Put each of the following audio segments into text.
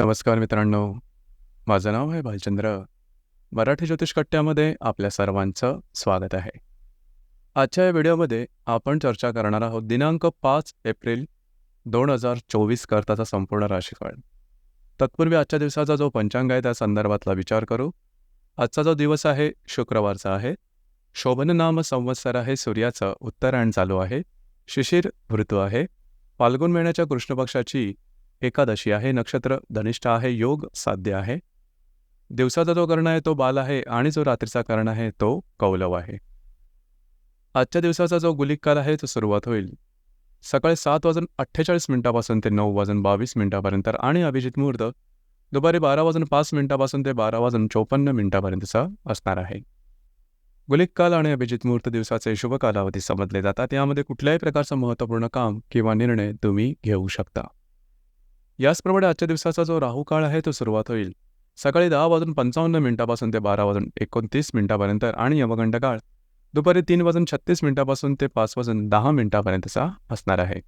नमस्कार मित्रांनो. माझं नाव आहे भालचंद्र. मराठी ज्योतिष कट्ट्यामध्ये आपल्या सर्वांचं स्वागत आहे. आजच्या या व्हिडिओमध्ये आपण चर्चा करणार आहोत दिनांक पाच एप्रिल दोन हजार चोवीस करताचा संपूर्ण राशीफळ. तत्पूर्वी आजच्या दिवसाचा जो पंचांग आहे त्या संदर्भातला विचार करू. आजचा जो दिवस आहे शुक्रवारचा आहे. शोभन नाम संवत्सर आहे सूर्याचं उत्तरायण चालू आहे. शिशिर ऋतू आहे. फाल्गुन महिन्याच्या कृष्णपक्षाची एकादशी आहे नक्षत्र धनिष्ठ आहे योग साध्य आहे. दिवसाचा जो कर्ण आहे तो बाल आहे आणि जो रात्रीचा कर्ण आहे तो कौलव आहे. आजच्या दिवसाचा जो गुलिक काल आहे तो सुरुवात होईल. सकाळी सात वाजून अठ्ठेचाळीस मिनिटापासून ते नऊ वाजून बावीस मिनिटापर्यंत आणि अभिजित मुहूर्त दुपारी बारा वाजून पाच मिनिटापासून ते बारा वाजून चोपन्न मिनिटापर्यंतचा असणार आहे. गुलिक काल आणि अभिजित मुहूर्त दिवसाचे शुभ कालावधी समजले जातात. यामध्ये कुठल्याही प्रकारचं महत्त्वपूर्ण काम किंवा निर्णय तुम्ही घेऊ शकता. याचप्रमाणे आजच्या दिवसाचा जो राहू काळ आहे तो सुरुवात होईल. सकाळी दहा वाजून पंचावन्न मिनिटापासून ते बारा वाजून एकोणतीस मिनिटापर्यंत आणि यमगंड काळ दुपारी तीन वाजून छत्तीस मिनिटापासून ते पाच वाजून दहा मिनिटापर्यंतचा असणार आहे.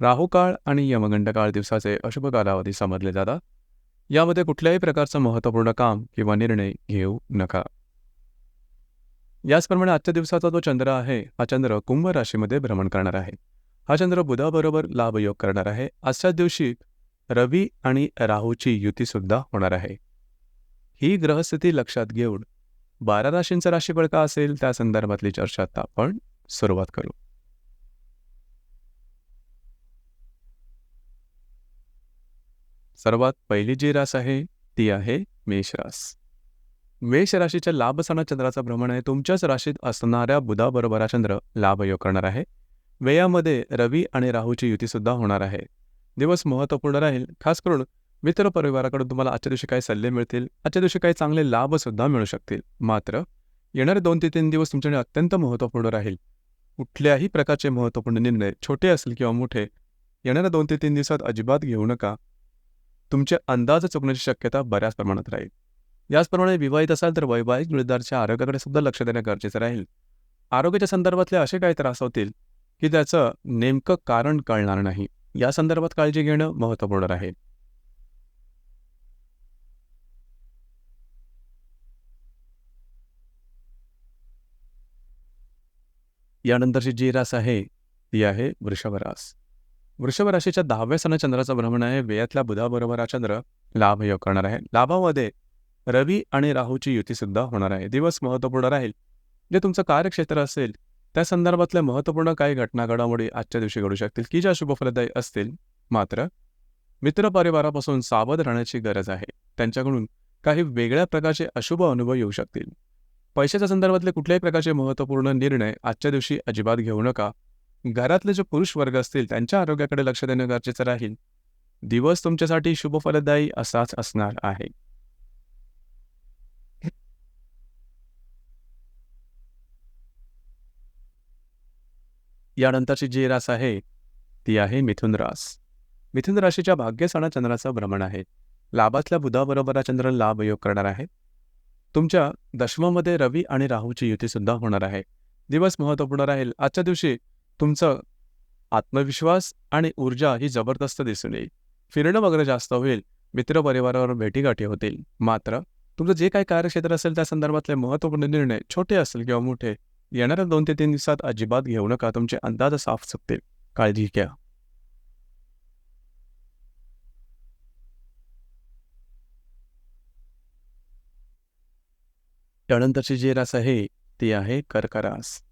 राहू काळ आणि यमगंड काळ दिवसाचे अशुभ कालावधी समजले जातात. यामध्ये कुठल्याही प्रकारचं महत्त्वपूर्ण काम किंवा निर्णय घेऊ नका. याचप्रमाणे आजच्या दिवसाचा जो चंद्र आहे हा चंद्र कुंभ राशीमध्ये भ्रमण करणार आहे. हा चंद्र बुधाबरोबर लाभयोग करणार आहे. आजच्याच दिवशी रवी आणि राहूची युतीसुद्धा होणार आहे. ही ग्रहस्थिती लक्षात घेऊन बारा राशींचं राशीफळ का असेल? त्या संदर्भातली चर्चा आता आपण सुरुवात करू. सर्वात पहिली जी रास आहे ती आहे मेष रास. मेष राशीच्या लाभ सणा चंद्राचा भ्रमण आहे. तुमच्याच राशीत असणाऱ्या बुधाबरोबर हा चंद्र लाभयोग करणार आहे. व्ययामध्ये रवी आणि राहूची युतीसुद्धा होणार आहे. दिवस महत्त्वपूर्ण राहील. खास करून मित्र परिवाराकडून तुम्हाला आजच्या दिवशी काही सल्ले मिळतील. आजच्या दिवशी काही चांगले लाभसुद्धा मिळू शकतील. मात्र येणारे दोन ते तीन दिवस तुमच्याकडे अत्यंत महत्त्वपूर्ण राहील. कुठल्याही प्रकारचे महत्त्वपूर्ण निर्णय छोटे असतील किंवा मोठे येणाऱ्या दोन ते तीन दिवसात अजिबात घेऊ नका. तुमचे अंदाज चुकण्याची शक्यता बऱ्याच प्रमाणात राहील. याचप्रमाणे विवाहित असाल तर वैवाहिक निर्धारच्या आरोग्याकडे सुद्धा लक्ष देणे गरजेचं राहील. आरोग्याच्या संदर्भातले असे काही त्रास होतील की त्याचं नेमकं कारण कळणार नाही. या संदर्भात काळजी घेणं महत्त्वपूर्ण राहील यानंतरची जी रास आहे ती आहे वृषभ रास. वृषभ राशीच्या दहाव्या सण चंद्राचं भ्रमण आहे. वेयातल्या बुधाबरोबर हा चंद्र लाभयोग करणार आहे. लाभामध्ये रवी आणि राहूची युतीसुद्धा होणार आहे. दिवस महत्त्वपूर्ण राहील. जे तुमचं कार्यक्षेत्र असेल त्या संदर्भातल्या महत्त्वपूर्ण काही घटना घडामोडी आजच्या दिवशी घडू शकतील की ज्या शुभफलदायी असतील? मात्र मित्रपरिवारापासून सावध राहण्याची गरज आहे. त्यांच्याकडून काही वेगळ्या प्रकारचे अशुभ अनुभव येऊ शकतील. पैशाच्या संदर्भातले कुठल्याही प्रकारचे महत्त्वपूर्ण निर्णय आजच्या दिवशी अजिबात घेऊ नका. घरातले जे पुरुष वर्ग असतील त्यांच्या आरोग्याकडे लक्ष देणं गरजेचं राहील. दिवस तुमच्यासाठी शुभफलदायी असाच असणार आहे. यानंतरची जी रास आहे ती आहे मिथुन रास. मिथुन राशीच्या भाग्यसणा चंद्राचं भ्रमण आहे. लाभातल्या बुधाबरोबर चंद्र लाभ योग करणार आहे. तुमच्या दशमामध्ये रवी आणि राहूची युतीसुद्धा होणार आहे. दिवस महत्त्वपूर्ण राहील. आजच्या दिवशी तुमचं आत्मविश्वास आणि ऊर्जा ही जबरदस्त दिसून येईल. फिरणं वगैरे जास्त होईल. मित्रपरिवारावर भेटीगाठी होतील. मात्र तुमचं जे काही कार्यक्षेत्र असेल त्या संदर्भातले महत्त्वपूर्ण निर्णय छोटे असेल किंवा मोठे येणाऱ्या दोन ते तीन दिवसात अजिबात घेऊ नका तुमचे अंदाज साफ सुटतील काळजी घ्या. त्यानंतरची जी रास आहे ती आहे कर्क रास.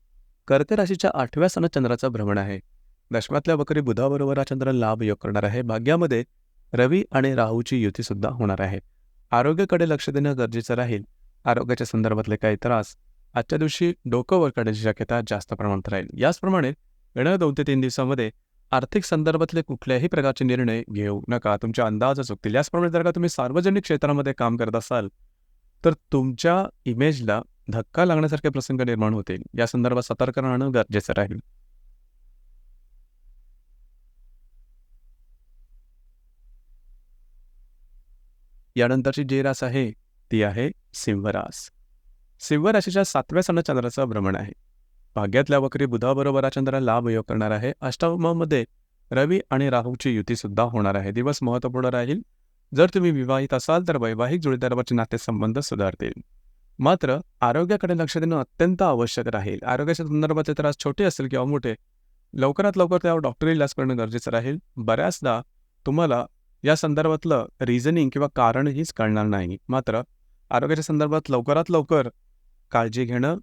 कर्क राशीच्या आठव्या सण चंद्राचं भ्रमण आहे. दशमातल्या बकरी बुधाबरोबर हा चंद्र लाभ योग करणार आहे. भाग्यामध्ये रवी आणि राहूची युतीसुद्धा होणार आहे. आरोग्याकडे लक्ष देणं गरजेचं राहील. आरोग्याच्या संदर्भातले काही त्रास आजच्या दिवशी डोकं वर काढण्याची शक्यता जास्त प्रमाणात राहील. याचप्रमाणे येणाऱ्या दोन ते तीन दिवसामध्ये आर्थिक संदर्भातले कुठल्याही प्रकारचे निर्णय घेऊ नका. तुमच्या अंदाज चुकतील. याचप्रमाणे जर का तुम्ही सार्वजनिक क्षेत्रामध्ये काम करत असाल तर तुमच्या इमेजला धक्का लागण्यासारखे प्रसंग निर्माण होतील. या संदर्भात सतर्क राहणं गरजेचं राहील. यानंतरची जी रास आहे ती आहे सिंहरास. सिंह राशीच्या सातव्या सण चंद्राचं भ्रमण आहे. भाग्यातल्या वक्री बुधाबरोबर हा चंद्र लाभ योग करणार आहे. अष्टमामध्ये रवी आणि राहूची युतीसुद्धा होणार आहे. दिवस महत्त्वपूर्ण राहील. जर तुम्ही विवाहित असाल तर वैवाहिक जोडीदारावरचे नातेसंबंध सुधारतील. मात्र आरोग्याकडे लक्ष देणं अत्यंत आवश्यक राहील. आरोग्याच्या संदर्भातले त्रास छोटे असतील किंवा मोठे लवकरात लवकर त्यावर डॉक्टरी इलाज करणं गरजेचं राहील. बऱ्याचदा तुम्हाला या संदर्भातलं रिझनिंग किंवा कारणहीच कळणार नाही. मात्र आरोग्याच्या संदर्भात लवकरात लवकर काळजी घेणं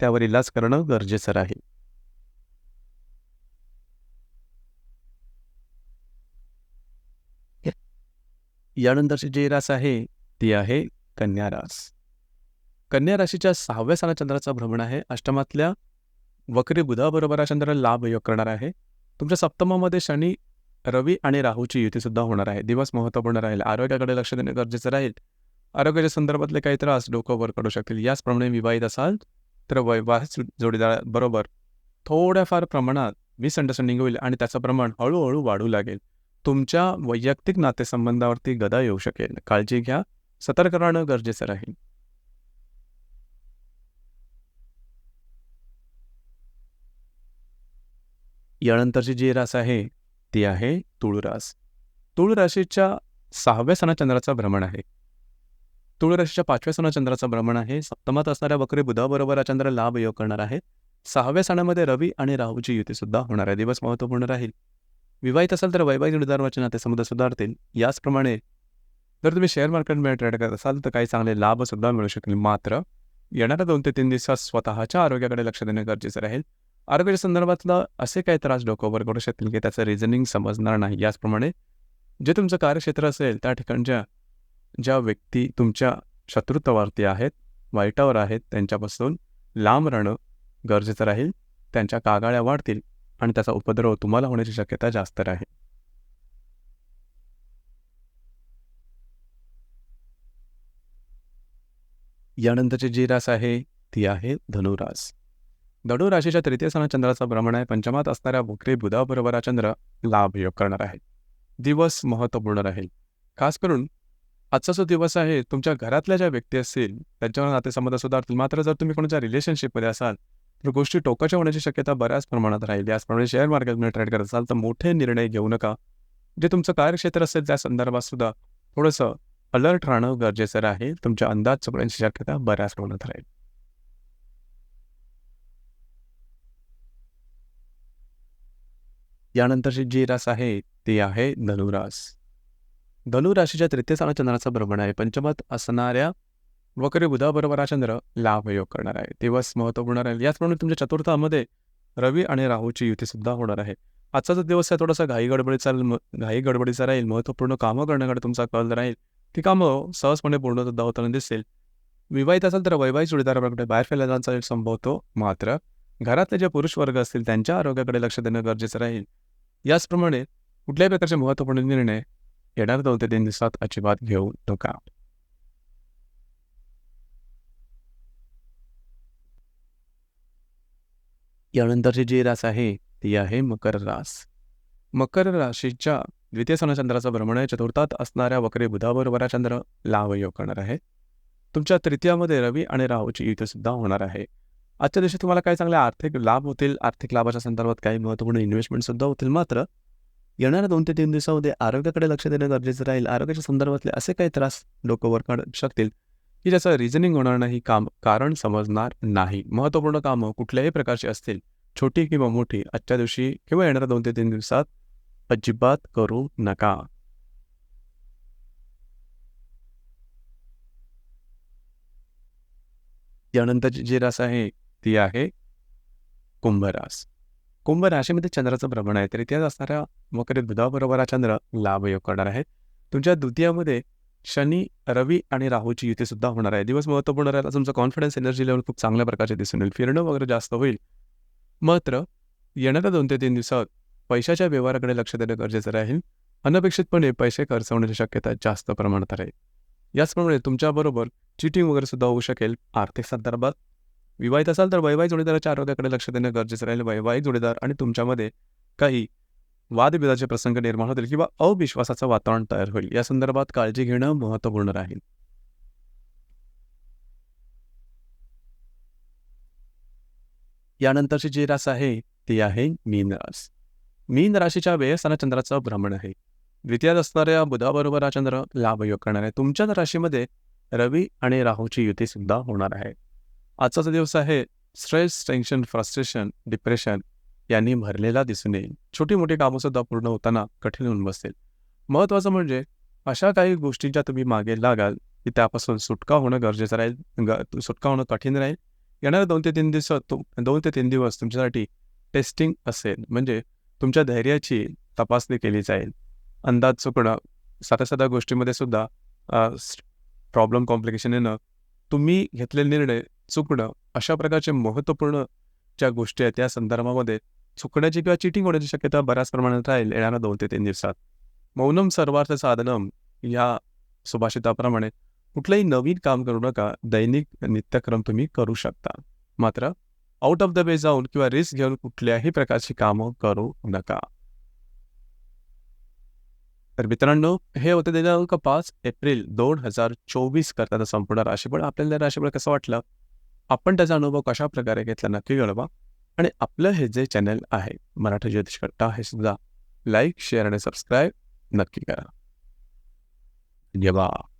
त्यावर इलाज करणं गरजेचं राहील. यानंतरची जी रास आहे ती आहे कन्या रास. कन्या राशीच्या सहाव्या साला चंद्राचा भ्रमण आहे. अष्टमातल्या वक्री बुधाबरोबर हा चंद्र लाभ योग करणार आहे. तुमच्या सप्तमामध्ये शनी रवी आणि राहूची युतीसुद्धा होणार आहे. दिवस महत्त्वपूर्ण राहील. आरोग्याकडे लक्ष देणे गरजेचं राहील. आरोग्याच्या संदर्भातले काही त्रास डोकं वर करू शकतील. याचप्रमाणे विवाहित असाल तर वैवाहिक जोडीदाराबरोबर थोड्याफार प्रमाणात मिसअंडरस्टँडिंग होईल आणि त्याचं प्रमाण हळूहळू वाढू लागेल. तुमच्या वैयक्तिक नातेसंबंधावरती गदा येऊ शकेल. काळजी घ्या. सतर्क राहणं गरजेचं राहील. यानंतरची जी रास आहे ती आहे तुळ रास. तुळ राशीच्या सहाव्या सणा चंद्राचा भ्रमण आहे. तुळ राशीच्या पाचव्या सणा चंद्राचा भ्रमण आहे. सप्तमात असणाऱ्या वक्री बुधाबरोबर हा चंद्र लाभ योग करणार आहे. सहाव्या सणामध्ये रवी आणि राहूची युती सुद्धा होणार आहे. दिवस महत्त्वपूर्ण राहील. विवाहित असाल तर वैवाहिक जोडीदाराचे नातेसंबंध सुधारतील. याचप्रमाणे जर तुम्ही शेअर मार्केटमध्ये ट्रेड करत असाल तर काही चांगले लाभ सुद्धा मिळू शकतील. मात्र येणाऱ्या दोन ते तीन दिवसात स्वतःच्या आरोग्याकडे लक्ष देणे गरजेचं राहील. आरोग्याच्या संदर्भातलं असे काही त्रास डोकोवर करू शकतील की त्याचं रिझनिंग समजणार नाही. याचप्रमाणे जे तुमचं कार्यक्षेत्र असेल त्या ठिकाणच्या ज्या व्यक्ती तुमच्या शत्रुत्वावरती आहेत वाईटावर आहेत त्यांच्यापासून लांब राहणं गरजेचं राहील त्यांच्या कागाळ्या वाढतील आणि त्याचा उपद्रव तुम्हाला होण्याची शक्यता जास्त राहील. यानंतरची जी रास आहे ती आहे धनुरास. धनुराशीच्या तृतीय स्थानात चंद्राचा भ्रमण आहे. पंचमात असणाऱ्या बुकरे बुधाबरोबर हा चंद्र लाभ योग करणार आहे. दिवस महत्त्वपूर्ण राहील. खास करून आजचा जो दिवस आहे तुमच्या घरातल्या ज्या व्यक्ती असतील त्यांच्यावर नातेसंबंध सुधारतील मात्र जर तुम्ही कोणाच्या रिलेशनशिपमध्ये असाल तर गोष्टी टोकाच्या होण्याची शक्यता बऱ्याच प्रमाणात राहील याचप्रमाणे शेअर मार्केटमध्ये ट्रेड करत असाल तर मोठे निर्णय घेऊ नका. जे तुमचं कार्यक्षेत्र असेल त्या संदर्भात सुद्धा थोडंसं अलर्ट राहणं गरजेचं आहे. तुमच्या अंदाज चुकण्याची शक्यता बऱ्याच प्रमाणात राहील. यानंतरची जी रास आहे ती आहे धनुरास. धनुराशीच्या तृतीय स्थानात चंद्राचा भ्रमण आहे. पंचमात असणाऱ्या वक्री बुधाबरोबर हा चंद्र लाभयोग करणार आहे. दिवस महत्त्वपूर्ण राहील. याचप्रमाणे तुमच्या चतुर्थामध्ये रवी आणि राहूची युती सुद्धा होणार आहे. आजचा जो दिवस आहे थोडासा घाई गडबडीचा घाई गडबडीचा राहील. महत्त्वपूर्ण कामं करण्याकडे तुमचा कल राहील. ती कामं सहजपणे पूर्ण सुद्धा होताना दिसेल विवाहित असेल तर वैवाहिक जोडीदाराकडे बाहेर फैलायचा संभवतो मात्र घरातले जे पुरुष वर्ग असतील त्यांच्या आरोग्याकडे लक्ष देणं गरजेचं राहील. याचप्रमाणे कुठल्याही प्रकारचे महत्त्वपूर्ण निर्णय येणार दोन ते तीन दिवसात अजिबात घेऊ नका. यानंतरची जी रास आहे ती आहे मकर रास. मकर राशीच्या द्वितीय सणचंद्राचं भ्रमण आहे चतुर्थात असणाऱ्या वक्रे बुधाबरोबर चंद्र लाभ योग करणार आहे. तुमच्या तृतीयामध्ये रवी आणि राहूची युती सुद्धा होणार आहे. आजच्या दिवशी तुम्हाला काही चांगले आर्थिक लाभ होतील. आर्थिक लाभाच्या संदर्भात काही महत्त्वपूर्ण इन्व्हेस्टमेंट सुद्धा होतील. मात्र येणाऱ्या दोन ते तीन दिवसामध्ये आरोग्याकडे लक्ष देणं गरजेचं राहील. आरोग्याच्या संदर्भातले असे काही त्रास लोक वर काढू शकतील की ज्याचं रिझनिंग होणार नाही काम कारण समजणार नाही. महत्त्वपूर्ण कामं कुठल्याही प्रकारची असतील छोटी किंवा मोठी आजच्या दिवशी किंवा येणाऱ्या दोन ते तीन दिवसात अजिबात करू नका. यानंतरची जी रास आहे ती आहे कुंभरास. कुंभ राशीमध्ये चंद्राचं भ्रमण आहे तर इतिहास असणाऱ्या मकर बुधाबरोबर हा चंद्र लाभ योग करणार आहे. तुमच्या द्वितीयामध्ये शनी रवी आणि राहूची युती सुद्धा होणार आहे. दिवस महत्त्वपूर्ण राहिला तुमचं कॉन्फिडन्स एनर्जी लेवल खूप चांगल्या प्रकारचे दिसून येईल. फिरणं वगैरे जास्त होईल. मात्र येणाऱ्या दोन ते तीन दिवसात पैशाच्या व्यवहाराकडे लक्ष देणं गरजेचं राहील. अनपेक्षितपणे पैसे खर्च होण्याची शक्यता जास्त प्रमाणात राहील. याचप्रमाणे तुमच्याबरोबर चिटिंग वगैरे सुद्धा होऊ शकेल आर्थिक संदर्भात. विवाहित असाल तर वैवाहिक जोडीदाराच्या आरोग्याकडे लक्ष देणं गरजेचं राहील. वैवाहिक जोडीदार आणि तुमच्यामध्ये काही वादविवादाचे प्रसंग निर्माण होतील किंवा अविश्वासाचं वातावरण तयार होईल. या संदर्भात काळजी घेणं महत्त्वपूर्ण राहील. यानंतरची जी रास आहे ती आहे मीन रास. मीन राशीच्या व्ययस्थाना चंद्राचं भ्रमण आहे. द्वितीयात असणाऱ्या बुधाबरोबर हा चंद्र लाभयोग करणार आहे. तुमच्याच राशीमध्ये रवी आणि राहूची युती सुद्धा होणार आहे. आजचा दिवस आहे स्ट्रेस टेन्शन फ्रस्ट्रेशन डिप्रेशन यांनी भरलेला दिसून येईल. छोटी मोठी कामंसुद्धा पूर्ण होताना कठीण होऊन बसतील महत्त्वाचं म्हणजे अशा काही गोष्टींच्या तुम्ही मागे लागाल की त्यापासून सुटका होणं गरजेचं राहील सुटका होणं कठीण राहील. येणाऱ्या दोन ते तीन दिवसात तुम दोन ते तीन दिवस तुमच्यासाठी टेस्टिंग असेल. म्हणजे तुमच्या धैर्याची तपासणी केली जाईल. अंदाज चुकणं साध्या साध्या गोष्टीमध्ये सुद्धा प्रॉब्लेम कॉम्प्लिकेशन येणं तुम्ही घेतलेले निर्णय चुकणं अशा प्रकारचे महत्त्वपूर्ण ज्या गोष्टी आहेत त्या संदर्भामध्ये चुकण्याची किंवा चिटिंग होण्याची शक्यता बऱ्याच प्रमाणात राहील येणाऱ्या दोन ते तीन दिवसात. मौनम सर्वार्थ साधनम या सुभाषिताप्रमाणे कुठलंही नवीन काम करू नका दैनिक नित्यक्रम तुम्ही करू शकता. मात्र आउट ऑफ द वे जाऊन किंवा रिस्क घेऊन कुठल्याही प्रकारची कामं करू नका. तर मित्रांनो हे होते दिनांक पाच एप्रिल दोन हजार चोवीस करताना संपूर्ण राशीफळ. आपल्याला राशीफळ कसं वाटलं? आपण त्याचा अनुभव कशा प्रकारे घेतला नक्की कळवा. आणि आपलं हे जे चॅनल आहे मराठी ज्योतिष कट्टा हे सुद्धा लाईक शेअर आणि सबस्क्राईब नक्की करा. धन्यवाद.